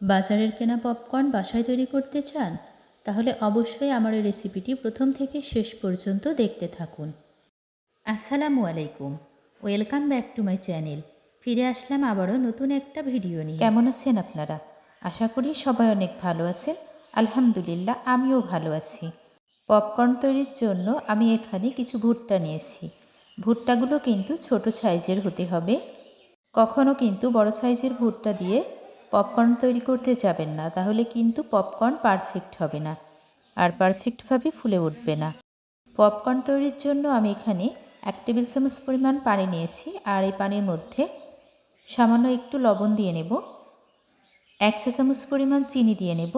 বাজারের কেনা পপকর্ন বাসায় তৈরি করতে চান, তাহলে অবশ্যই আমার এই রেসিপিটি প্রথম থেকে শেষ পর্যন্ত দেখতে থাকুন। আসসালামু আলাইকুম। Welcome back to my channel. ফিরে আসলাম আবারও নতুন একটা ভিডিও নিয়ে। কেমন আছেন আপনারা? আশা করি সবাই অনেক ভালো আছেন। আলহামদুলিল্লাহ, আমিও ভালো আছি। পপকর্ন তৈরির জন্য আমি এখানে কিছু ভুট্টা নিয়েছি। ভুট্টাগুলো কিন্তু ছোট সাইজের হতে হবে। কখনও কিন্তু বড় সাইজের ভুট্টা দিয়ে পপকর্ন তৈরি করতে যাবেন না, তাহলে কিন্তু পপকর্ন পারফেক্ট হবে না আর পারফেক্টভাবে ফুলে উঠবে না। পপকর্ন তৈরির জন্য আমি এখানে এক টেবিল চামচ পরিমাণ পানি নিয়েছি আর এই পানির মধ্যে সামান্য একটু লবণ দিয়ে নেব। এক চা চামচ পরিমাণ চিনি দিয়ে নেব।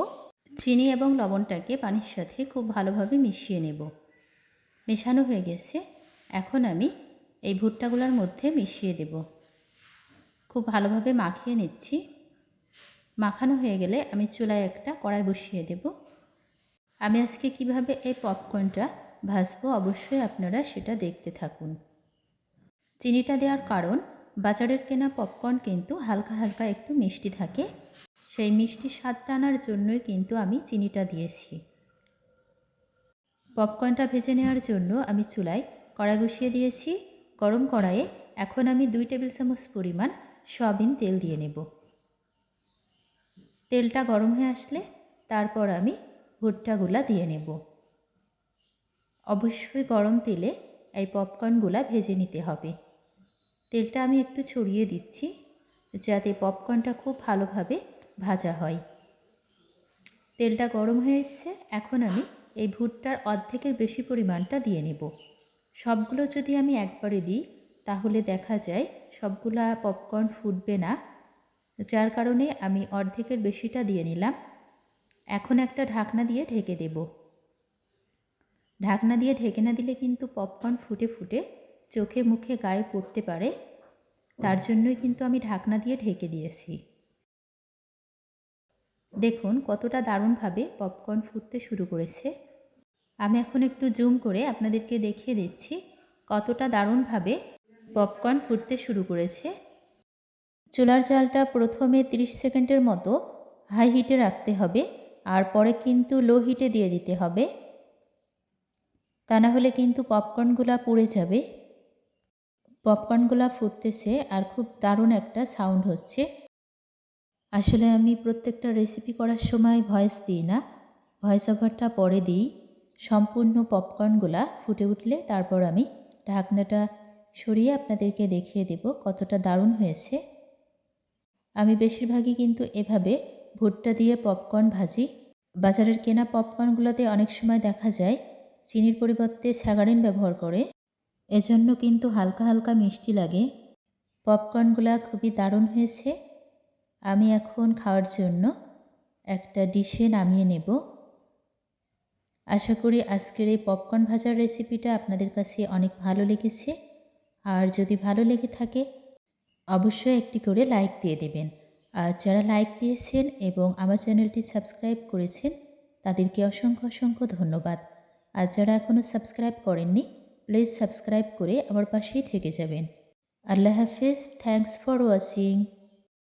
চিনি এবং লবণটাকে পানির সাথে খুব ভালোভাবে মিশিয়ে নেব। মেশানো হয়ে গেছে। এখন আমি এই ভুট্টাগুলোর মধ্যে মিশিয়ে দেব। খুব ভালোভাবে মাখিয়ে নিচ্ছি। মাখানো হয়ে গেলে আমি চুলায় একটা কড়াই বসিয়ে দেব। আমি আজকে কীভাবে এই পপকর্নটা ভাজবো অবশ্যই আপনারা সেটা দেখতে থাকুন। চিনিটা দেওয়ার কারণ, বাজারের কেনা পপকর্ন কিন্তু হালকা হালকা একটু মিষ্টি থাকে। সেই মিষ্টি স্বাদটা আনার জন্যই কিন্তু আমি চিনিটা দিয়েছি। পপকর্নটা ভেজে নেওয়ার জন্য আমি চুলায় কড়াই বসিয়ে দিয়েছি। গরম কড়াইয়ে এখন আমি দুই টেবিল চামচ পরিমাণ সয়াবিন তেল দিয়ে নেব। তেলটা গরম হয়ে আসলে তারপর আমি ভুট্টাগুলা দিয়ে নেব। অবশ্যই গরম তেলে এই পপকর্নগুলা ভেজে নিতে হবে। তেলটা আমি একটু ছড়িয়ে দিচ্ছি যাতে পপকর্নটা খুব ভালোভাবে ভাজা হয়। তেলটা গরম হয়ে এসছে, এখন আমি এই ভুট্টার অর্ধেকের বেশি পরিমাণটা দিয়ে নেব। সবগুলো যদি আমি একবারে দিই, তাহলে দেখা যায় সবগুলা পপকর্ন ফুটবে না যার কারণে আমি অর্ধেকের বেশিটা দিয়ে নিলাম। এখন একটা ঢাকনা দিয়ে ঢেকে দেব। ঢাকনা দিয়ে ঢেকে না দিলে কিন্তু পপকর্ন ফুটে ফুটে চোখে মুখে গায়ে পড়তে পারে। তার জন্যই কিন্তু আমি ঢাকনা দিয়ে ঢেকে দিয়েছি। দেখুন কতটা দারুণভাবে পপকর্ন ফুটতে শুরু করেছে। আমি এখন একটু জুম করে আপনাদেরকে দেখিয়ে দিচ্ছি কতটা দারুণভাবে পপকর্ন ফুটতে শুরু করেছে। চুলার জালটা প্রথমে 30 সেকেন্ডের মতো হাই হিটে রাখতে হবে আর পরে কিন্তু লো হিটে দিয়ে দিতে হবে। তা না হলে কিন্তু পপকর্নগুলো পুড়ে যাবে। পপকর্নগুলো ফুটতেছে আর খুব দারুণ একটা সাউন্ড হচ্ছে। আসলে আমি প্রত্যেকটা রেসিপি করার সময় ভয়েস দিই না, ভয়েস ওভারটা পরে দিই। সম্পূর্ণ পপকর্নগুলা ফুটে উঠলে তারপর আমি ঢাকনাটা সরিয়ে আপনাদেরকে দেখিয়ে দেব কতটা দারুণ হয়েছে। আমি বেশিরভাগই কিন্তু এভাবে ভুট্টা দিয়ে পপকর্ন ভাজি। বাজারের কেনা পপকর্নগুলোতে অনেক সময় দেখা যায় চিনির পরিবর্তে স্যাগারিন ব্যবহার করে। এজন্য কিন্তু হালকা হালকা মিষ্টি লাগে। পপকর্নগুলো খুবই দারুণ হয়েছে। আমি এখন খাওয়ার জন্য একটা ডিশে নামিয়ে নেব। আশা করি আজকের এই পপকর্ন ভাজার রেসিপিটা আপনাদের কাছে অনেক ভালো লেগেছে। আর যদি ভালো লেগে থাকে অবশ্যই একটি করে লাইক দিয়ে দেবেন। আর যারা লাইক দিয়েছেন এবং আমার চ্যানেলটি সাবস্ক্রাইব করেছেন, তাদেরকে অসংখ্য অসংখ্য ধন্যবাদ। আর যারা এখনও সাবস্ক্রাইব করেননি প্লিজ সাবস্ক্রাইব করে আমার পাশেই থেকে যাবেন। আল্লাহ হাফিজ থ্যাংকস ফর ওয়াচিং